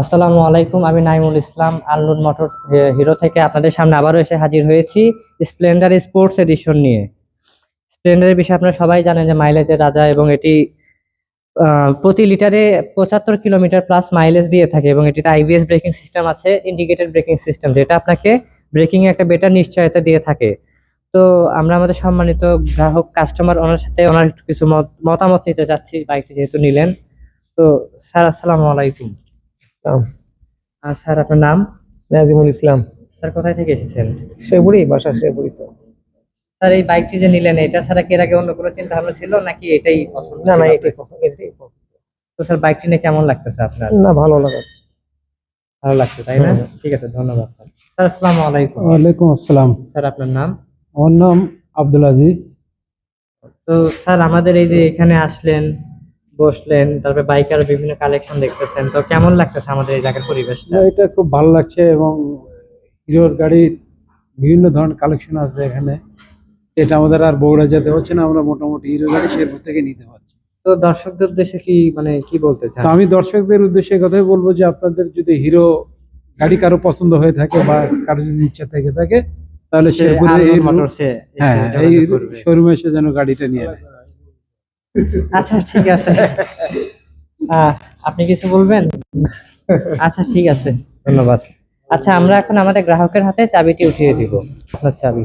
আসসালামু আলাইকুম, আমি নাইমুল ইসলাম আলনুর মোটর হিরো থেকে আপনাদের সামনে আবারও এসে হাজির হয়েছি স্প্লেন্ডার স্পোর্টস এডিশন নিয়ে। স্প্লেন্ডারের বিষয়ে আপনারা সবাই জানেন যে মাইলেজের রাজা এবং এটি প্রতি লিটারে পঁচাত্তর কিলোমিটার প্লাস মাইলেজ দিয়ে থাকে এবং এটিতে আইবিএস ব্রেকিং সিস্টেম আছে, ইন্ডিকেটেড ব্রেকিং সিস্টেম, যেটা আপনাকে ব্রেকিং এ একটা বেটার নিশ্চয়তা দিয়ে থাকে। তো আমরা আমাদের সম্মানিত গ্রাহক, কাস্টমার, ওনার সাথে ওনার কিছু মত- মতামত নিতে চাচ্ছি বাইকটি যেহেতু নিলেন। তো স্যার, আসসালামু আলাইকুম। আর স্যার আপনার নাম? নাজিমুল ইসলাম। স্যার কোথায় থেকে এসেছেন? শেপুরি বাসা শেপুরি তো। স্যার এই বাইকটি যে নিলেন এটা ছাড়া কি এর আগে অন্য কোনো চিন্তা ভাবনা ছিল নাকি এটাই পছন্দ না না এটাই পছন্দ এটাই পছন্দ। তো স্যার বাইকটি নিয়ে কেমন লাগতেছে আপনার? না ভালো লাগে ভালো লাগছে তাই না? ঠিক আছে ধন্যবাদ স্যার। স্যার আসসালামু আলাইকুম। ওয়ালাইকুম আসসালাম। স্যার আপনার নাম? আমার নাম আব্দুল আজিজ। তো স্যার আমাদের এই যে এখানে আসলেন বসলেন তারপরে বাইকার বিভিন্ন কালেকশন দেখতেছেন। তো কেমন লাগতেছে আমাদের এই জায়গার পরিবেশটা? না, এটা খুব ভালো লাগছে এবং হিরোর গাড়ির বিভিন্ন ধরনের কালেকশন আছে এখানে। এটা আমাদের আর বগুড়া যেতে হচ্ছে না আমরা মোটামুটি হিরো গাড়ি শেরপুর থেকে নিতে পারছি। তো দর্শকদের উদ্দেশ্যে কি মানে কি বলতে চান? তো আমি দর্শকদের উদ্দেশ্যে কথাই বলব যে আপনাদের যদি হিরো গাড়ি কারও পছন্দ হয়ে থাকে বা কারও যদি ইচ্ছা থেকে থাকে তাহলে সে শেরপুরে এই মোটরসে হ্যাঁ এই শোরুমে এসে যেন গাড়িটা নিয়ে নেয় আচ্ছা ঠিক আছে। আপনি কিছু বলবেন? আচ্ছা ঠিক আছে। ধন্যবাদ। আচ্ছা আমরা এখন আমাদের গ্রাহকের হাতে চাবিটি উঠিয়ে দিব। আপনার চাবি।